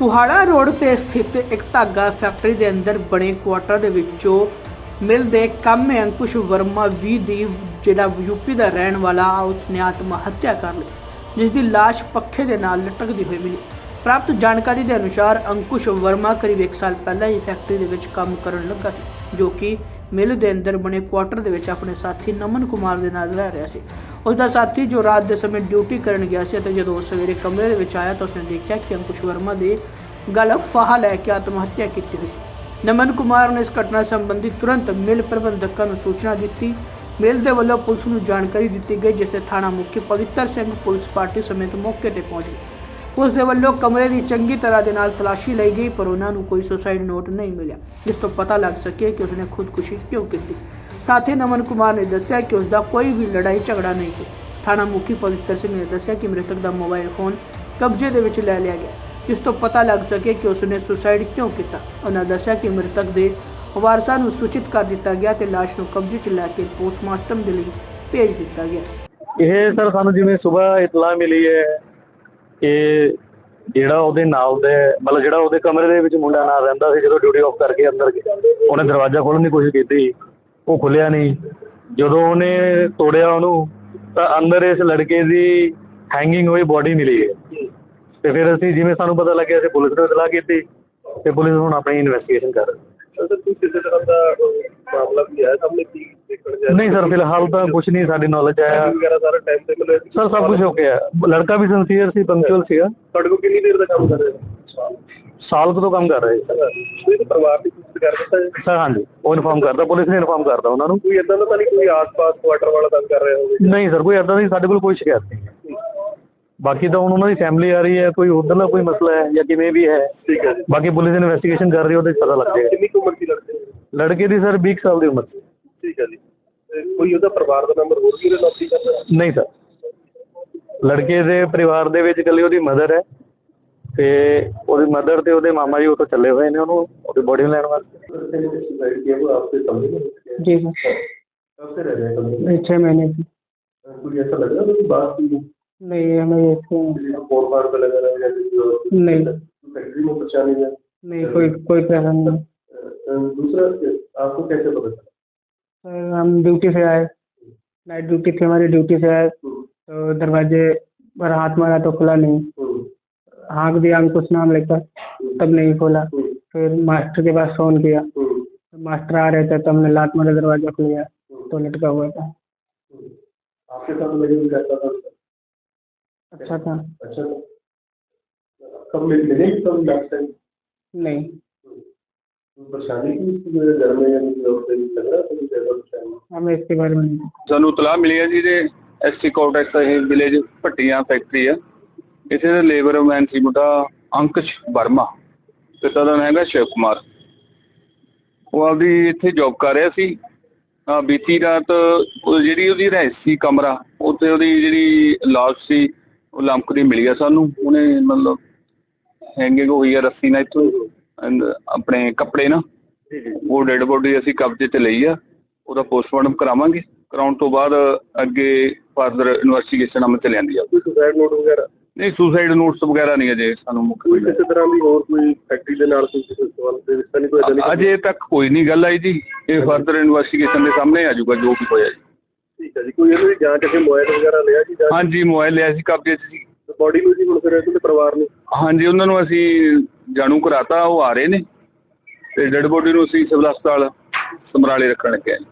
ਕੁਹਾੜਾ ਰੋਡ ਤੇ ਸਥਿਤ ਇੱਕ ਧਾਗਾ ਫੈਕਟਰੀ ਦੇ ਅੰਦਰ ਬਣੇ ਕੁਆਟਰ ਦੇ ਵਿੱਚੋਂ ਮਿਲ ਦੇ ਕੰਮ ਅੰਕੁਸ਼ ਵਰਮਾ ਵੀ ਦੀ, ਜਿਹੜਾ ਯੂਪੀ ਦਾ ਰਹਿਣ ਵਾਲਾ, ਉਸਨੇ ਆਤਮ ਹੱਤਿਆ ਕਰ ਲਈ ਜਿਸ ਦੀ ਲਾਸ਼ ਪੱਖੇ ਦੇ ਨਾਲ ਲਟਕਦੀ ਹੋਈ ਮਿਲੀ। ਪ੍ਰਾਪਤ ਜਾਣਕਾਰੀ ਦੇ ਅਨੁਸਾਰ, ਅੰਕੁਸ਼ ਵਰਮਾ ਕਰੀਬ 1 ਸਾਲ ਪਹਿਲਾਂ ਹੀ ਫੈਕਟਰੀ ਦੇ ਵਿੱਚ ਕੰਮ ਕਰਨ ਲੱਗਾ ਸੀ, ਜੋ ਕਿ ਮਿਲ ਦੇ ਅੰਦਰ ਬਣੇ ਕੁਆਟਰ ਦੇ ਵਿੱਚ ਆਪਣੇ ਸਾਥੀ ਨਮਨ ਕੁਮਾਰ ਦੇ ਨਾਲ ਰਹਿ ਰਿਹਾ ਸੀ। ਉਸ ਦਾ ਸਾਥੀ ਜੋ ਰਾਤ ਦੇ ਸਮੇਂ ਡਿਊਟੀ ਕਰਨ ਗਿਆ ਸੀ ਅਤੇ ਜਦੋਂ ਉਹ ਸਵੇਰੇ ਕਮਰੇ ਦੇ ਵਿੱਚ ਆਇਆ ਤਾਂ ਉਸਨੇ ਦੇਖਿਆ ਕਿ ਅੰਕੁਸ਼ ਵਰਮਾ ਦੇ ਗਲ ਫਾਹਾ ਲੈ ਕੇ ਆਤਮ ਹੱਤਿਆ ਕੀਤੀ ਹੋਈ ਸੀ। ਨਮਨ ਕੁਮਾਰ ਨੇ ਇਸ ਘਟਨਾ ਸੰਬੰਧੀ ਤੁਰੰਤ ਮਿਲ ਪ੍ਰਬੰਧਕਾਂ ਨੂੰ ਸੂਚਨਾ ਦਿੱਤੀ। ਮਿਲ ਦੇ ਵੱਲੋਂ ਪੁਲਿਸ ਨੂੰ ਜਾਣਕਾਰੀ ਦਿੱਤੀ ਗਈ, ਜਿਸ ਤੇ ਥਾਣਾ ਮੁਖੀ ਪਵਿੱਤਰ ਸਿੰਘ ਪੁਲਿਸ ਪਾਰਟੀ ਸਮੇਤ ਮੌਕੇ ਤੇ ਪਹੁੰਚ ਗਈ ਪੁਲਿਸ ਦੇ ਵੱਲੋਂ ਕਮਰੇ ਦੀ ਚੰਗੀ ਤਰ੍ਹਾਂ ਦੇ ਨਾਲ ਤਲਾਸ਼ੀ ਲਈ ਗਈ, ਪਰ ਉਹਨਾਂ ਨੂੰ ਕੋਈ ਸੁਸਾਈਡ ਨੋਟ ਨਹੀਂ ਮਿਲਿਆ, ਜਿਸ ਤੋਂ ਪਤਾ ਲੱਗ ਸਕੇ ਕਿ ਉਸਨੇ ਖੁਦਕੁਸ਼ੀ ਕਿਉਂ ਕੀਤੀ। ਸਾਥੀ ਨਮਨ ਕੁਮਾਰ ਨੇ ਦੱਸਿਆ ਕਿ ਉਸ ਦਾ ਕੋਈ ਵੀ ਲੜਾਈ ਝਗੜਾ ਨਹੀਂ ਸੀ ਥਾਣਾ ਮੁਖੀ ਪਵਿੱਤਰ ਸਿੰਘ ਨੇ ਦੱਸਿਆ ਕਿ ਮ੍ਰਿਤਕ ਦਾ ਮੋਬਾਈਲ ਫੋਨ ਕਬਜ਼ੇ ਦੇ ਵਿੱਚ ਲੈ ਲਿਆ ਗਿਆ ਜਿਸ ਤੋਂ ਪਤਾ ਲੱਗ ਸਕੇ ਕਿ ਉਸਨੇ ਸੁਸਾਈਡ ਕਿਉਂ ਕੀਤਾ ਉਹਨਾਂ ਦੱਸਿਆ ਕਿ ਮ੍ਰਿਤਕ ਦੇ ਵਾਰਸਾਂ ਨੂੰ ਸੂਚਿਤ ਕਰ ਦਿੱਤਾ ਗਿਆ ਤੇ ਲਾਸ਼ ਨੂੰ ਕਬਜ਼ੇ 'ਚ ਲੈ ਕੇ ਪੋਸਟਮਾਰਟਮ ਦੇ ਲਈ ਭੇਜ ਦਿੱਤਾ ਗਿਆ ਇਹ ਸਰ ਸਾਨੂੰ ਜਿਵੇਂ ਸਵੇਰ ਇਤਲਾ ਮਿਲੀ ਹੈ ਕਿ ਜਿਹੜਾ ਉਹਦੇ ਨਾਲ ਦੇ ਮਤਲਬ ਜਿਹੜਾ ਉਹਦੇ ਕਮਰੇ ਦੇ ਵਿੱਚ ਮੁੰਡਾ ਨਾਲ ਰਹਿੰਦਾ ਸੀ ਜਦੋਂ ਡਿਊਟੀ ਆਫ ਕਰਕੇ ਅੰਦਰ ਗਿਆ ਉਹਨੇ ਦਰਵਾਜ਼ਾ ਖੋਲ੍ਹਣ ਦੀ ਕੋਸ਼ਿਸ਼ ਕੀਤੀ ਉਹ ਖੁੱਲਿਆ ਨਹੀਂ। ਜਦੋਂ ਉਹਨੇ ਤੋੜਿਆ ਉਹਨੂੰ ਤਾਂ ਅੰਦਰ ਇਸ ਲੜਕੇ ਦੀ ਹੈਂਗਿੰਗ ਹੋਈ ਬੋਡੀ ਮਿਲੀ ਹੈ। ਤੇ ਫਿਰ ਅਸੀਂ ਜਿਵੇਂ ਸਾਨੂੰ ਪਤਾ ਲੱਗਿਆ ਅਸੀਂ ਪੁਲਿਸ ਨੂੰ ਇਤਲਾਹ ਕੀਤੀ ਤੇ ਪੁਲਿਸ ਹੁਣ ਆਪਣੀ ਇਨਵੈਸਟੀਗੇਸ਼ਨ ਕਰ ਰਹੀ ਹੈ। ਸਰ ਤੁਸੀਂ ਕਿਸੇ ਤਰ੍ਹਾਂ ਦਾ ਮਾਮਲਾ ਵੀ ਆਇਆ? ਸਾਹਮਣੇ ਕੀ ਦੇਖਣ ਜਾ ਨਹੀਂ ਸਰ ਫਿਲਹਾਲ ਤਾਂ ਕੁਝ ਨਹੀਂ ਸਾਡੀ ਨੌਲੇਜ ਆਇਆ। ਵਗੈਰਾ ਸਾਰਾ ਟਾਈਮ ਤੇ ਮਿਲਿਆ ਸੀ? ਸਰ ਸਭ ਕੁਝ ਹੋ ਗਿਆ ਲੜਕਾ ਵੀ ਸਿੰਸੀਅਰ ਸੀ ਪੰਕਚੁਅਲ ਸੀਗਾ। ਤੁਹਾਡੇ ਕੋਲ ਕਿੰਨੀ ਦੇਰ ਦਾ ਕੰਮ ਕਰ ਰਹੇ? ਹੋ ਸਾਲ ਕੁ ਤੋਂ ਕੰਮ ਕਰ ਰਹੇ ਸੀ। ਕੋਈ ਤਾਂ ਪਰਿਵਾਰ ਦੀ ਕੁਝ ਕਰ ਦਿੱਤਾ ਹੈ ਸਰ ਹਾਂਜੀ। ਉਹ ਇਨਫਾਰਮ ਕਰਦਾ ਪੁਲਿਸ ਨੇ ਇਨਫਾਰਮ ਕਰਦਾ ਉਹਨਾਂ ਨੂੰ। ਕੋਈ ਇਦਾਂ ਦਾ ਤਾਂ ਨਹੀਂ ਕੋਈ ਆਸ-ਪਾਸ ਕੁਆਟਰ ਵਾਲਾ ਤੰਗ ਕਰ ਰਿਹਾ ਹੋਵੇ ਨਹੀਂ ਸਰ ਕੋਈ ਐਦਾਂ ਦੀ ਸਾਡੇ ਕੋਲ ਕੋਈ ਸ਼ਿਕਾਇਤ ਨਹੀਂ ਹੈ। ਬਾਕੀ ਤਾਂ ਹੁਣ ਉਹਨਾਂ ਦੀ ਫੈਮਿਲੀ ਆ ਰਹੀ ਹੈ ਕੋਈ ਉਧਰਲਾ ਕੋਈ ਮਸਲਾ ਹੈ ਜਾਂ ਕਿਵੇਂ ਵੀ ਹੈ। ਠੀਕ ਹੈ ਜੀ। ਬਾਕੀ ਪੁਲਿਸ ਇਨਵੈਸਟੀਗੇਸ਼ਨ ਕਰ ਰਹੀ ਹੈ ਉਹਦੇ 'ਚ ਪਤਾ ਲੱਗ ਜਾਏਗਾ। ਕਿੰਨੀ ਕੁ ਉਮਰ ਦੀ ਲੜਕੇ ਦੀ? ਲੜਕੇ ਦੀ ਸਰ 20 ਸਾਲ ਦੀ ਉਮਰ ਸੀ ਠੀਕ ਹੈ ਜੀ। ਤੇ ਕੋਈ ਉਹਦਾ ਪਰਿਵਾਰ ਦਾ ਮੈਂਬਰ ਹੋਰ ਵੀ ਉਹਦੇ ਨੌਕਰੀ ਕਰਦਾ ਹੈ ਨਹੀਂ ਸਰ। ਲੜਕੇ ਦੇ ਪਰਿਵਾਰ ਦੇ ਵਿੱਚ ਇਕੱਲੀ ਉਹਦੀ ਮਦਰ ਹੈ। ਤੇ ਉਹਦੀ ਮਦਰ ਤੇ ਉਹਦੇ ਮਾਮਾ ਜੀ ਉੱਥੋਂ ਚੱਲੇ ਹੋਏ ਨੇ ਉਹਨੂੰ ਉਹਦੀ ਬੋਡੀ ਨੂੰ ਲੈਣ ਵਾਸਤੇ जी सर कब से रह रहे हैं कभी छः महीने की कोई ऐसा लग रहा है कोई बात की नहीं हमें इसको फोन मार पे लगा रहा है या किसी नहीं फैक्ट्री में परेशानी है नहीं कोई कोई परेशानी नहीं अ, दूसरा आपको कैसे पता चला सर हम ड्यूटी से आए नाइट ड्यूटी थी हमारी ड्यूटी से आए तो दरवाजे पर हाथ मारा तो खुला नहीं हम्म, हाँक दिया हम कुछ नाम लेकर तब नहीं खोला हम्म, फिर मास्टर के पास फ़ोन किया हम्म, तो मास्टर आ रहे थे तो हमने लात मारा दरवाज़ा खुल गया तो लटका हुआ था हम्म। आपके साथ लगे हुए रहता था अच्छा था अच्छा था कब मिल मिले कब लास्ट टाइम नहीं परेशानी की घर में या किसी और से लग रहा था कुछ ऐसा परेशानी हमें इसके बारे में नहीं ਸਾਨੂੰ ਤਲਾਹ ਮਿਲੀ ਹੈ ਜੀ ਦੇ ਐਸਟੀ ਕੋਟੈਕਸ ਇਹ ਵਿਲੇਜ ਭੱਟੀਆਂ ਫੈਕਟਰੀ ਆ ਇੱਥੇ ਦਾ ਲੇਬਰ ਸੀ ਮੁੰਡਾ ਅੰਕਸ਼ ਵਰਮਾ, ਪਿਤਾ ਦਾ ਨਾਮ ਹੈਗਾ ਸ਼ਿਵ ਕੁਮਾਰ। ਉਹ ਆਪਦੀ ਇੱਥੇ ਜੌਬ ਕਰ ਰਿਹਾ ਸੀ। ਅਹ ਬੀਤੀ ਰਾਤ ਉਹ ਜਿਹੜੀ ਉਹਦੀ ਰਹਿਸੀ ਕਮਰਾ, ਉੱਥੇ ਉਹਦੀ ਜਿਹੜੀ ਲਾਸ਼ ਸੀ, ਉਹ ਲੰਕਦੀ ਮਿਲੀ ਆ ਸਾਨੂੰ। ਉਹਨੇ ਮਤਲਬ ਹੈਂਗਿੰਗ ਹੋਈ ਆ ਰੱਸੀ ਨਾਲ ਇੱਥੋਂ ਆਪਣੇ ਕੱਪੜੇ ਨਾਲ ਉਹ ਡੈੱਡ ਬੋਡੀ ਅਸੀਂ ਕਬਜ਼ੇ 'ਚ ਲਈ ਆ। ਉਹਦਾ ਪੋਸਟਮਾਰਟਮ ਕਰਾਵਾਂਗੇ। ਕਰਾਉਣ ਤੋਂ ਬਾਅਦ ਅੱਗੇ ਫਰਦਰ ਇਨਵੈਸਟੀਗੇਸ਼ਨ ਅਮਲ 'ਚ ਲਿਆਂਦੀ ਆ ਸੁਸਾਈਡ ਨੋਟ ਵਗੈਰਾ? ਨਹੀਂ ਸੁਸਾਈਡ ਨੋਟਸ ਵਗੈਰਾ ਨਹੀਂ ਅਜੇ ਸਾਨੂੰ ਮੁੱਖ ਕੋਈ ਕਿਸੇ ਤਰ੍ਹਾਂ ਦੀ ਹੋਰ ਕੋਈ ਫੈਕਟਰੀ ਦੇ ਨਾਲ ਕੋਈ ਕਿਸੇ ਸਵਾਲ ਦੇ ਰਿਸ਼ਤਾ ਨਹੀਂ ਕੋਈ ਨਹੀਂ ਅਜੇ ਤੱਕ ਕੋਈ ਨਹੀਂ ਗੱਲ ਆਈ ਜੀ। ਇਹ ਫਰਦਰ ਇਨਵੈਸਟੀਗੇਸ਼ਨ ਦੇ ਸਾਹਮਣੇ ਆ ਜਾਊਗਾ ਜੋ ਵੀ ਹੋਇਆ ਜੀ। ਠੀਕ ਹੈ ਜੀ ਕੋਈ ਇਹਨਾਂ ਜਾਂਚ ਅਜੇ ਮੋਬਾਈਲ ਵਗੈਰਾ ਲਿਆ ਜੀ ਹਾਂਜੀ ਮੋਬਾਈਲ ਲਿਆ ਸੀ ਕਬਜ਼ੇ ਜੀ ਬੋਡੀ ਨੂੰ ਜੀ ਹੁਣ ਫਿਰ ਇਹਦੇ ਪਰਿਵਾਰ ਨੂੰ? ਹਾਂਜੀ ਉਹਨਾਂ ਨੂੰ ਅਸੀਂ ਜਾਣੂ ਕਰਾਤਾ ਉਹ ਆ ਰਹੇ ਨੇ। ਤੇ ਡੈੱਡ ਬੋਡੀ ਨੂੰ ਅਸੀਂ ਸਿਵਲ ਹਸਪਤਾਲ ਸਮਰਾਲੇ ਰੱਖਣ ਲੱਗੇ ਜੀ।